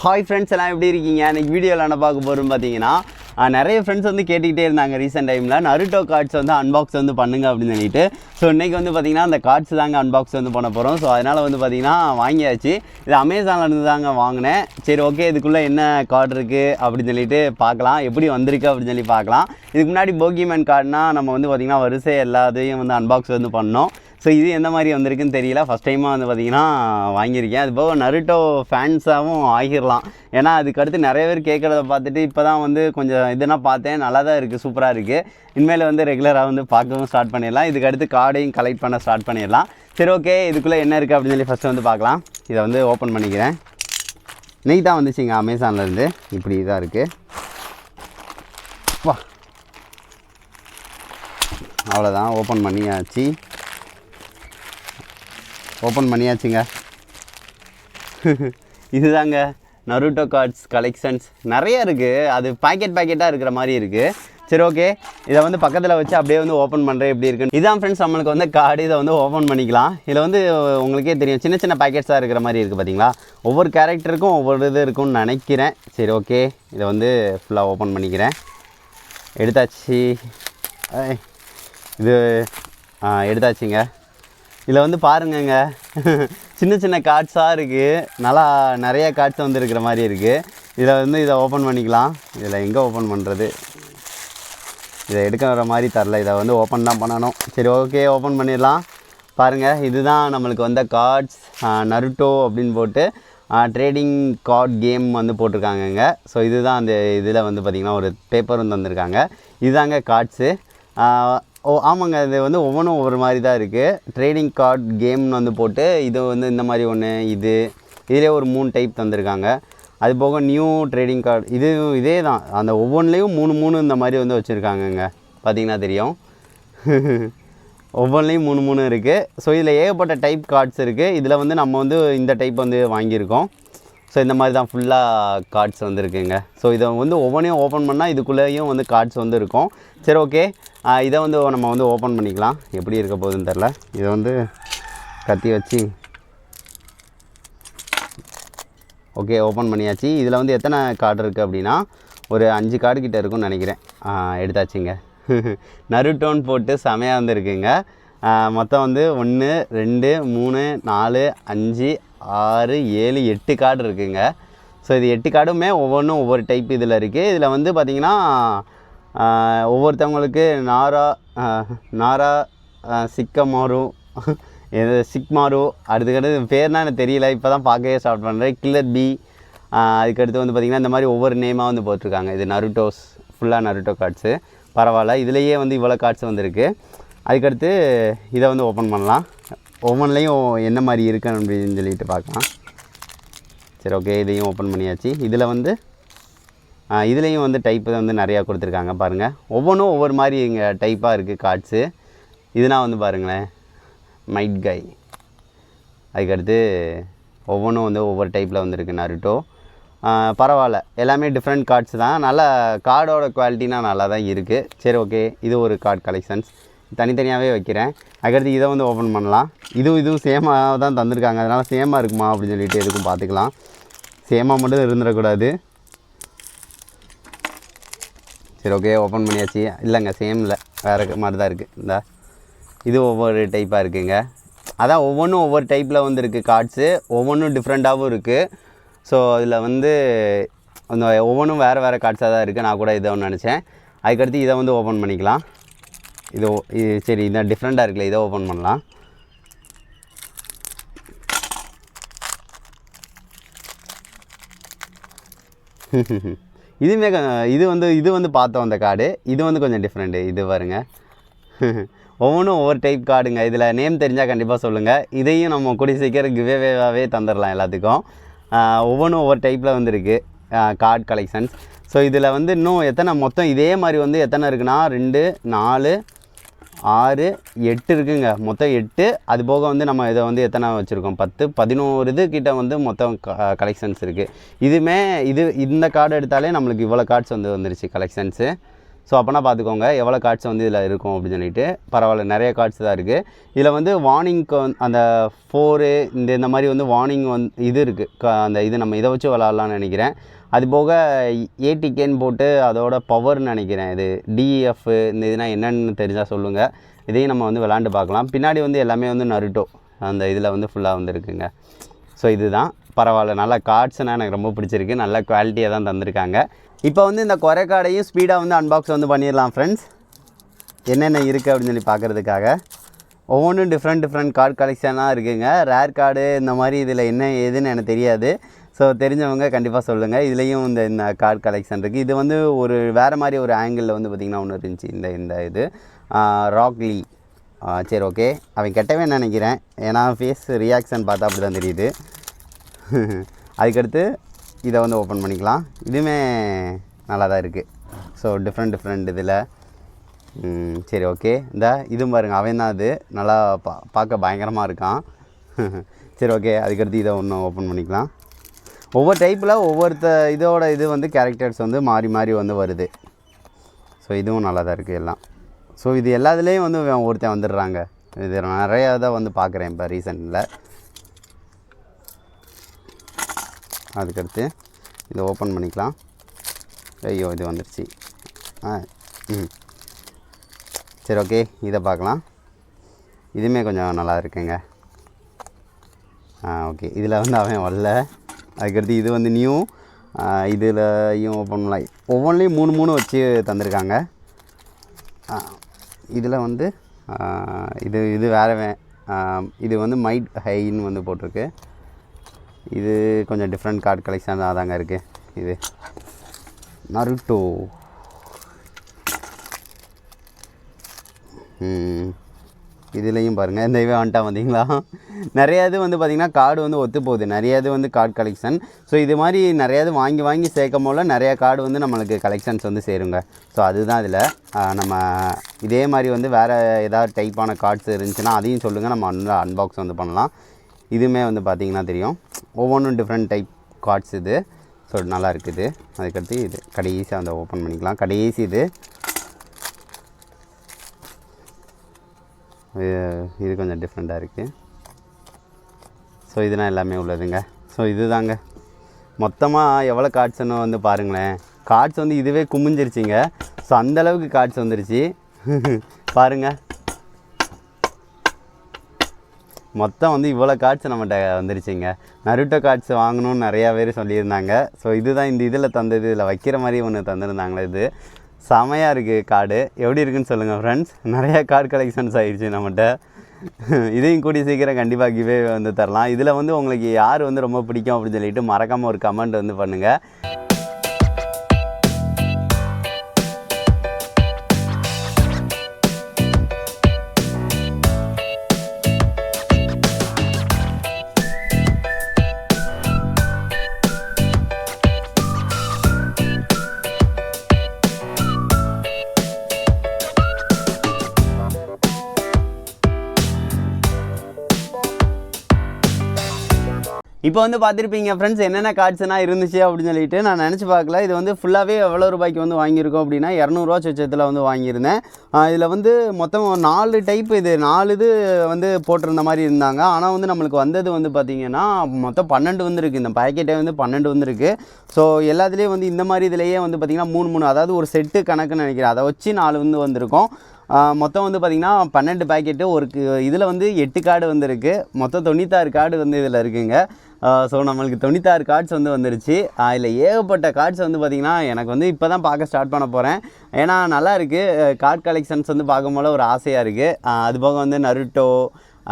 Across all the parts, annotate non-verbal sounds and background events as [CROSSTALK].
Hi friends எல்லாம் எப்படி இருக்கீங்க? இன்னைக்கு வீடியோவில் என்ன பார்க்க போகிறோம் பார்த்தீங்கன்னா நிறைய ஃப்ரெண்ட்ஸ் வந்து கேட்டுக்கிட்டே இருந்தாங்க ரீசெண்ட் டைமில் நருட்டோ கார்ட்ஸ் வந்து அன்பாக்ஸ் வந்து பண்ணுங்க அப்படின்னு சொல்லிட்டு. ஸோ இன்றைக்கி வந்து பார்த்திங்கன்னா அந்த கார்ட்ஸ் தாங்க அன்பாக்ஸ் வந்து பண்ண போகிறோம் ஸோ அதனால் வந்து பார்த்திங்கன்னா வாங்கியாச்சு. இது அமேசானில் இருந்து தாங்க வாங்கினேன். சரி ஓகே இதுக்குள்ளே என்ன கார்டு இருக்குது அப்படின்னு சொல்லிட்டு பார்க்கலாம். எப்படி வந்திருக்கு அப்படின்னு சொல்லி பார்க்கலாம். இதுக்கு முன்னாடி போகிமேன் கார்டுனால் நம்ம வந்து பார்த்திங்கன்னா வரிசை எல்லாத்தையும் வந்து அன்பாக்ஸ் வந்து பண்ணோம். ஸோ இது எந்த மாதிரி வந்திருக்குன்னு தெரியல. ஃபஸ்ட் டைமாக வந்து பார்த்தீங்கன்னா வாங்கியிருக்கேன். அது போக நருட்டோ ஃபேன்ஸாகவும் ஆகிடலாம் ஏன்னா அதுக்கடுத்து நிறைய பேர் கேட்குறத பார்த்துட்டு இப்போ தான் வந்து கொஞ்சம் இதெல்லாம் பார்த்தேன். நல்லா தான் இருக்குது சூப்பராக இருக்குது இனிமேல் வந்து ரெகுலராக வந்து பார்க்கவும் ஸ்டார்ட் பண்ணிடலாம். இதுக்கடுத்து கார்டையும் கலெக்ட் பண்ண ஸ்டார்ட் பண்ணிடலாம். சரி ஓகே இதுக்குள்ளே என்ன இருக்குது அப்படின்னு சொல்லி ஃபஸ்ட்டு வந்து பார்க்கலாம். இதை வந்து ஓப்பன் பண்ணிக்கிறேன். இன்னைக்கு தான் வந்துச்சுங்க அமேசான்லேருந்து இப்படி இதாக இருக்குது வா. அவ்வளோதான் ஓப்பன் பண்ணியாச்சு. ஓப்பன் பண்ணியாச்சுங்க. [LAUGHS] இதுதாங்க நருட்டோ கார்ட்ஸ் கலெக்ஷன்ஸ். நிறைய இருக்குது அது பாக்கெட் பாக்கெட்டாக இருக்கிற மாதிரி இருக்குது சரி ஓகே இதை வந்து பக்கத்தில் வச்சு அப்படியே வந்து ஓப்பன் பண்ணுறேன் எப்படி இருக்குன்னு. இதான் ஃப்ரெண்ட்ஸ் நம்மளுக்கு வந்து கார்டு இதை வந்து ஓப்பன் பண்ணிக்கலாம். இதில் வந்து உங்களுக்கே தெரியும். சின்ன சின்ன பாக்கெட்ஸாக இருக்கிற மாதிரி இருக்குது பார்த்தீங்களா ஒவ்வொரு கேரக்டருக்கும் ஒவ்வொரு இது இருக்கும்னு நினைக்கிறேன். சரி ஓகே இதை வந்து ஃபுல்லாக ஓப்பன் பண்ணிக்கிறேன். எடுத்தாச்சு. இது எடுத்தாச்சுங்க. இதில் வந்து பாருங்கங்க. சின்ன சின்ன கார்ட்ஸாக இருக்குது நல்லா நிறைய கார்ட்ஸ் வந்து இருக்கிற மாதிரி இருக்குது இதில் வந்து இதை ஓப்பன் பண்ணிக்கலாம். இதில் எங்கே ஓப்பன் பண்ணுறது? இதை எடுக்க வர மாதிரி தரல. இதை வந்து ஓப்பன் தான் பண்ணணும். சரி ஓகே ஓப்பன் பண்ணிடலாம். பாருங்கள் இதுதான் நம்மளுக்கு வந்த கார்ட்ஸ் நருட்டோ அப்படின்னு போட்டு ட்ரேடிங் கார்ட் கேம் வந்து போட்டிருக்காங்கங்க. ஸோ இதுதான் அந்த இதில் வந்து பார்த்திங்கன்னா ஒரு பேப்பர் வந்து வந்திருக்காங்க இதுதாங்க கார்ட்ஸு ஓ ஆமாங்க. இது வந்து ஒவ்வொன்றும் ஒவ்வொரு மாதிரி தான் இருக்குது ட்ரேடிங் கார்ட் கேம்னு வந்து போட்டு இது வந்து இந்த மாதிரி ஒன்று இது. இதிலே ஒரு மூணு டைப் தந்திருக்காங்க. அது போக நியூ ட்ரேடிங் கார்டு இது இதே தான் அந்த ஒவ்வொன்றிலையும் மூணு மூணு இந்த மாதிரி வந்து வச்சுருக்காங்கங்க. பார்த்திங்கன்னா தெரியும். [LAUGHS] ஒவ்வொன்றிலையும் மூணு மூணு இருக்குது ஸோ இதில் ஏகப்பட்ட டைப் கார்ட்ஸ் இருக்குது இதில் வந்து நம்ம வந்து இந்த டைப் வந்து வாங்கியிருக்கோம். ஸோ இந்த மாதிரி தான் ஃபுல்லாக கார்ட்ஸ் வந்துருக்குங்க ஸோ இதை வந்து ஒவ்வொன்றையும் ஓப்பன் பண்ணால் இதுக்குள்ளேயும் வந்து கார்ட்ஸ் வந்து இருக்கும். சரி ஓகே இதை வந்து நம்ம வந்து ஓப்பன் பண்ணிக்கலாம். எப்படி இருக்க போகுதுன்னு தெரில இதை வந்து கத்தி வச்சு ஓகே ஓப்பன் பண்ணியாச்சு. இதில் வந்து எத்தனை கார்டு இருக்குது அப்படின்னா ஒரு அஞ்சு கார்டு கிட்டே இருக்கும்னு நினைக்கிறேன். எடுத்தாச்சுங்க [LAUGHS] எடுத்தாச்சுங்க. நருட்டோன் போட்டு செமையாக வந்துருக்குங்க மொத்தம் வந்து ஒன்று ரெண்டு மூணு நாலு அஞ்சு ஆறு ஏழு எட்டு கார்டு இருக்குங்க. ஸோ இது எட்டு கார்டுமே ஒவ்வொன்றும் ஒவ்வொரு டைப் இதில் இருக்குது இதில் வந்து பார்த்திங்கன்னா ஒவ்வொருத்தவங்களுக்கு நாரா நாரா சிக்கமாரு [LAUGHS] இது சிக்மாரு அடுத்துக்கடுத்து பேர்னா எனக்கு தெரியல. இப்போ தான் பார்க்கவே ஸ்டார்ட் பண்ணுறேன் கில்லர் பி அதுக்கடுத்து வந்து பார்த்திங்கன்னா இந்த மாதிரி ஒவ்வொரு நேமாக வந்து போட்டிருக்காங்க. இது நருட்டோஸ் ஃபுல்லாக நருட்டோ கார்ட்ஸு பரவாயில்ல. இதுலேயே வந்து இவ்வளோ கார்ட்ஸ் வந்துருக்கு. அதுக்கடுத்து இதை வந்து ஓப்பன் பண்ணலாம். ஒவ்வொன்றுலேயும் என்ன மாதிரி இருக்கு அப்படின்னு சொல்லிட்டு பார்க்கலாம். சரி ஓகே இதையும் ஓப்பன் பண்ணியாச்சு. இதில் வந்து இதுலேயும் வந்து டைப்பு வந்து நிறையா கொடுத்துருக்காங்க பாருங்கள் ஒவ்வொன்றும் ஒவ்வொரு மாதிரி இங்கே டைப்பாக இருக்குது கார்ட்ஸு இதுனா வந்து பாருங்களேன் மைட் கை அதுக்கடுத்து ஒவ்வொன்றும் வந்து ஒவ்வொரு டைப்பில் வந்துருக்கு நருட்டோ பரவாயில்ல எல்லாமே டிஃப்ரெண்ட் கார்ட்ஸ் தான். நல்லா கார்டோட குவாலிட்டினா நல்லா தான் இருக்குது சரி ஓகே இது ஒரு கார்டு கலெக்ஷன்ஸ் தனித்தனியாகவே வைக்கிறேன். அதுக்கடுத்து இதை வந்து ஓப்பன் பண்ணலாம். இதுவும் இதுவும் சேமாக தான் தந்திருக்காங்க. அதனால் சேமாக இருக்குமா அப்படின்னு சொல்லிட்டு எதுக்கும் பார்த்துக்கலாம் சேமாக மட்டும் இருந்துடக்கூடாது. சரி ஓகே ஓப்பன் பண்ணியாச்சு. இல்லைங்க சேம் இல்லை. வேறு மாதிரி தான் இருக்குது இந்த இது ஒவ்வொரு டைப்பாக இருக்குங்க. அதான் ஒவ்வொன்றும் ஒவ்வொரு டைப்பில் வந்து இருக்குது கார்ட்ஸு ஒவ்வொன்றும் டிஃப்ரெண்ட்டாகவும் இருக்குது ஸோ இதில் வந்து அந்த ஒவ்வொன்றும் வேறு வேறு கார்ட்ஸாக தான் இருக்குது நான் கூட இதை ஒன்று நினச்சேன். அதுக்கடுத்து இதை வந்து ஓப்பன் பண்ணிக்கலாம். இது ஓ- இது சரி இதான் டிஃப்ரெண்ட்டாக இருக்குல்ல இதை ஓப்பன் பண்ணலாம். இதுவுமே இது வந்து இது வந்து பார்த்தோம் அந்த கார்டு இது வந்து கொஞ்சம் டிஃப்ரெண்ட்டு இது பாருங்க. ஒவ்வொன்றும் ஒவ்வொரு டைப் கார்டுங்க இதில் நேம் தெரிஞ்சால் கண்டிப்பாக சொல்லுங்கள் இதையும் நம்ம கூடிய சீக்கிரம் கிவேவேவாகவே தந்துடலாம் எல்லாத்துக்கும். ஒவ்வொன்றும் ஒவ்வொரு டைப்பில் வந்துருக்கு. கார்டு கலெக்ஷன்ஸ் ஸோ இதில் வந்து இன்னும் எத்தனை மொத்தம் இதே மாதிரி வந்து எத்தனை இருக்குன்னா ரெண்டு நாலு ஆறு எட்டு இருக்குங்க. மொத்தம் எட்டு. அது போக வந்து நம்ம இதை வந்து எத்தனை வச்சுருக்கோம்? பத்து. பதினோரு இது கிட்ட வந்து மொத்தம் கலெக்ஷன்ஸ் இருக்குது இதுவுமே இது இந்த கார்டு எடுத்தாலே நம்மளுக்கு இவ்வளோ கார்ட்ஸ் வந்து வந்துருச்சு கலெக்ஷன்ஸு ஸோ அப்போனா பார்த்துக்கோங்க எவ்வளோ கார்ட்ஸ் வந்து இதில் இருக்கும் அப்படின்னு சொல்லிட்டு. பரவாயில்ல நிறைய கார்ட்ஸ் தான் இருக்குது இதில் வந்து வார்னிங்க்கு அந்த ஃபோரு இந்த இந்த மாதிரி வந்து வார்னிங் வந்து இது இருக்குது அந்த இது நம்ம இதை வச்சு விளாட்லான்னு நினைக்கிறேன். அது போக ஏடிகேன்னு போட்டு அதோட பவர்னு நினைக்கிறேன். இது டிஎஃப் இந்த இதுனா என்னென்னு தெரிஞ்சால் சொல்லுங்கள் இதையும் நம்ம வந்து விளாண்டு பார்க்கலாம். பின்னாடி வந்து எல்லாமே வந்து நருட்டோ அந்த இதில் வந்து ஃபுல்லாக வந்துருக்குங்க. ஸோ இதுதான். பரவாயில்ல நல்ல கார்ட்ஸ்னால் எனக்கு ரொம்ப பிடிச்சிருக்கு. நல்ல குவாலிட்டியாக தான் தந்திருக்காங்க. இப்போ வந்து இந்த குறைக்காடையும் ஸ்பீடாக வந்து அன்பாக்ஸ் வந்து பண்ணிடலாம் ஃப்ரெண்ட்ஸ் என்னென்ன இருக்குது அப்படின்னு சொல்லி பார்க்குறதுக்காக. ஒவ்வொன்றும் டிஃப்ரெண்ட் டிஃப்ரெண்ட் கார்டு கலெக்ஷனாக இருக்குங்க. ரேர் கார்டு இந்த மாதிரி இதில் என்ன ஏதுன்னு எனக்கு தெரியாது. ஸோ தெரிஞ்சவங்க கண்டிப்பாக சொல்லுங்கள் இதுலேயும் இந்த இந்த கார்டு கலெக்ஷன் இருக்குது இது வந்து ஒரு வேறு மாதிரி ஒரு ஆங்கிளில் வந்து பார்த்திங்கன்னா ஒன்று இருந்துச்சு. இந்த இந்த இது. ராக்லி சரி ஓகே அவன் கெட்டவே நினைக்கிறேன்? ஏன்னா ஃபேஸ் ரியாக்ஷன் பார்த்தா அப்படி தான் தெரியுது. [LAUGHS] அதுக்கடுத்து இதை வந்து ஓப்பன் பண்ணிக்கலாம். இதுவுமே நல்லா தான் இருக்குது ஸோ டிஃப்ரெண்ட் டிஃப்ரெண்ட் இதில் சரி ஓகே இந்த இதுவும் பாருங்க அவன் தான் அது நல்லா பா பார்க்க பயங்கரமாக இருக்கான். [LAUGHS] சரி ஓகே அதுக்கடுத்து இதை ஒன்று ஓப்பன் பண்ணிக்கலாம். ஒவ்வொரு டைப்பில் ஒவ்வொருத்த இதோட இது வந்து கேரக்டர்ஸ் வந்து மாறி மாறி வந்து வருது. ஸோ இதுவும் நல்லா தான் இருக்குது எல்லாம். ஸோ இது எல்லாத்துலேயும் வந்து ஒருத்தன் வந்துடுறாங்க. இது நிறையா தான் வந்து பார்க்குறேன் இப்போ ரீசெண்டில் அதுக்கடுத்து இதை ஓப்பன் பண்ணிக்கலாம். ஐயோ இது வந்துடுச்சு ஆ ம். சரி ஓகே இதை பார்க்கலாம். இதுவுமே கொஞ்சம் நல்லா இருக்குங்க. ஆ ஓகே இதில் வந்து அவன் வரல. அதுக்கடுத்து இது வந்து நியூ இதுலையும் ஓப்பன் பண்ணலாம். ஒவ்வொன்றிலையும் மூணு மூணு வச்சு தந்திருக்காங்க. இதில் வந்து இது இது வேறு இது வந்து மைட் ஹைன்னு வந்து போட்டிருக்கு. இது கொஞ்சம் டிஃப்ரெண்ட் கார்டு கலெக்ஷன் தாங்க இருக்குது இது நருட்டோ இதுலேயும் பாருங்கள் இந்த இவே வந்துட்டா வந்தீங்களா நிறையா இது வந்து பார்த்திங்கன்னா கார்டு வந்து ஒத்து போகுது. நிறைய இது வந்து கார்டு கலெக்ஷன் ஸோ இது மாதிரி நிறையாவது இது வாங்கி வாங்கி சேர்க்கும் போல நிறையா கார்டு வந்து நம்மளுக்கு கலெக்ஷன்ஸ் வந்து சேருங்க. ஸோ அதுதான் இதில். நம்ம இதே மாதிரி வந்து வேறு ஏதாவது டைப்பான கார்ட்ஸ் இருந்துச்சுன்னா அதையும் சொல்லுங்கள் நம்ம அன் அன்பாக்ஸ் வந்து பண்ணலாம். இதுவுமே வந்து பார்த்திங்கன்னா தெரியும். ஒவ்வொன்றும் டிஃப்ரெண்ட் டைப் கார்ட்ஸ் இது. ஸோ நல்லா இருக்குது. அதுக்கடுத்து இது கடைசியாக வந்து ஓப்பன் பண்ணிக்கலாம். கடைசி இது. இது- கொஞ்சம் டிஃப்ரெண்ட்டாக இருக்குது ஸோ இதெல்லாம் எல்லாமே உள்ளதுங்க. ஸோ இதுதாங்க. மொத்தமாக எவ்வளோ கார்ட்ஸ்னு வந்து பாருங்களேன். கார்ட்ஸ் வந்து இதுவே குமிஞ்சிருச்சிங்க. ஸோ அந்தளவுக்கு கார்ட்ஸ் வந்துருச்சு. [LAUGHS] பாருங்கள் மொத்தம் வந்து இவ்வளோ கார்ட்ஸ் நம்மகிட்ட வந்துருச்சுங்க. நருட்டோ கார்ட்ஸ் வாங்கணும்னு நிறையா பேர் சொல்லியிருந்தாங்க. ஸோ இதுதான் இந்த இதில் தந்தது. இதில் வைக்கிற மாதிரி ஒன்று தந்திருந்தாங்களே இது. செமையாக இருக்குது கார்டு எப்படி இருக்குன்னு சொல்லுங்கள் ஃப்ரெண்ட்ஸ் நிறையா கார்டு கலெக்ஷன்ஸ் ஆகிடுச்சு நம்மகிட்ட. இதையும் கூடி சீக்கிரம் கண்டிப்பாக கிவே வந்து தரலாம். இதில் வந்து உங்களுக்கு யார் வந்து ரொம்ப பிடிக்கும் அப்படின்னு சொல்லிட்டு மறக்காமல் ஒரு கமெண்ட் வந்து பண்ணுங்கள் இப்போ வந்து பார்த்துருப்பீங்க ஃப்ரெண்ட்ஸ் என்னென்ன கார்ட்ஸ்லாம் இருந்துச்சு? அப்படின்னு சொல்லிட்டு நான் நினச்சி பார்க்கல. இது வந்து ஃபுல்லாகவே எவ்வளோ ரூபாய்க்கு வந்து வாங்கியிருக்கோம் அப்படின்னா இரநூறுவா சொச்சத்தில் வந்து வாங்கியிருந்தேன். இதில் வந்து மொத்தம் நாலு டைப் இது. நாலு இது வந்து போட்டிருந்த மாதிரி இருந்தாங்க. ஆனால் வந்து நம்மளுக்கு வந்தது வந்து பார்த்திங்கன்னா மொத்தம் பன்னெண்டு வந்துருக்கு. இந்த பாக்கெட்டே வந்து பன்னெண்டு வந்துருக்கு. ஸோ எல்லாத்துலேயும் வந்து இந்த மாதிரி இதுலேயே வந்து பார்த்திங்கன்னா மூணு மூணு அதாவது ஒரு செட்டு கணக்குன்னு நினைக்கிறேன். அதை வச்சு நாலு வந்து வந்திருக்கும். மொத்தம் வந்து பார்த்திங்கன்னா பன்னெண்டு பாக்கெட்டு ஒரு இதில் வந்து எட்டு கார்டு வந்திருக்கு. மொத்தம் தொண்ணூத்தாறு கார்டு வந்து இதில் இருக்குங்க. ஸோ நம்மளுக்கு தொண்ணூத்தாறு கார்ட்ஸ் வந்து வந்துருச்சு. அதில் ஏகப்பட்ட கார்ட்ஸ் வந்து பார்த்திங்கன்னா எனக்கு வந்து இப்போ தான் பார்க்க ஸ்டார்ட் பண்ண போகிறேன் ஏன்னா நல்லா இருக்குது கார்ட் கலெக்ஷன்ஸ் வந்து பார்க்கும்போது ஒரு ஆசையாக இருக்குது அது போக வந்து நருட்டோ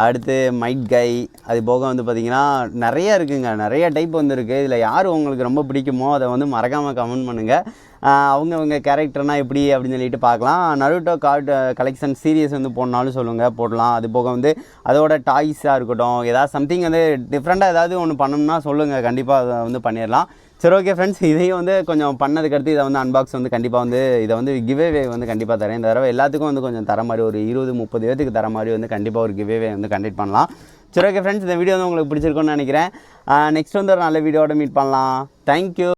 அடுத்து மைட் கை அது போக வந்து பார்த்திங்கன்னா நிறைய இருக்குங்க. நிறைய டைப் வந்துருக்கு இதில் யார் உங்களுக்கு ரொம்ப பிடிக்குமோ அதை வந்து மறக்காமல் கமெண்ட் பண்ணுங்கள் அவங்கவுங்க கேரக்டர்னால் எப்படி அப்படின்னு சொல்லிட்டு பார்க்கலாம். நருட்டோ கார்டு கலெக்ஷன் சீரியஸ் வந்து போடனாலும் சொல்லுங்கள் போடலாம். அது போக வந்து அதோட டாய்ஸாக இருக்கட்டும் ஏதாவது சம்திங் வந்து டிஃப்ரெண்ட்டாக ஏதாவது ஒன்று பண்ணணும்னா சொல்லுங்கள் கண்டிப்பாக அதை வந்து பண்ணிடலாம். சரி ஓகே ஃப்ரெண்ட்ஸ் இதையும் வந்து கொஞ்சம் பண்ணதுக்கு அடுத்து இதை வந்து அன்பாக்ஸ் வந்து கண்டிப்பாக வந்து இதை வந்து கிவேவே வந்து கண்டிப்பாக தரேன். இந்த தடவை எல்லாத்துக்கும் வந்து கொஞ்சம் தர மாதிரி ஒரு இருபது முப்பது பேத்துக்கு தர மாதிரி வந்து கண்டிப்பாக ஒரு கிவேவே வந்து கண்டக்ட் பண்ணலாம். சரி ஓகே ஃப்ரெண்ட்ஸ் இந்த வீடியோ வந்து உங்களுக்கு பிடிச்சிருக்கும்னு நினைக்கிறேன். நெக்ஸ்ட் வந்து ஒரு நல்ல வீடியோட மீட் பண்ணலாம். தேங்க்யூ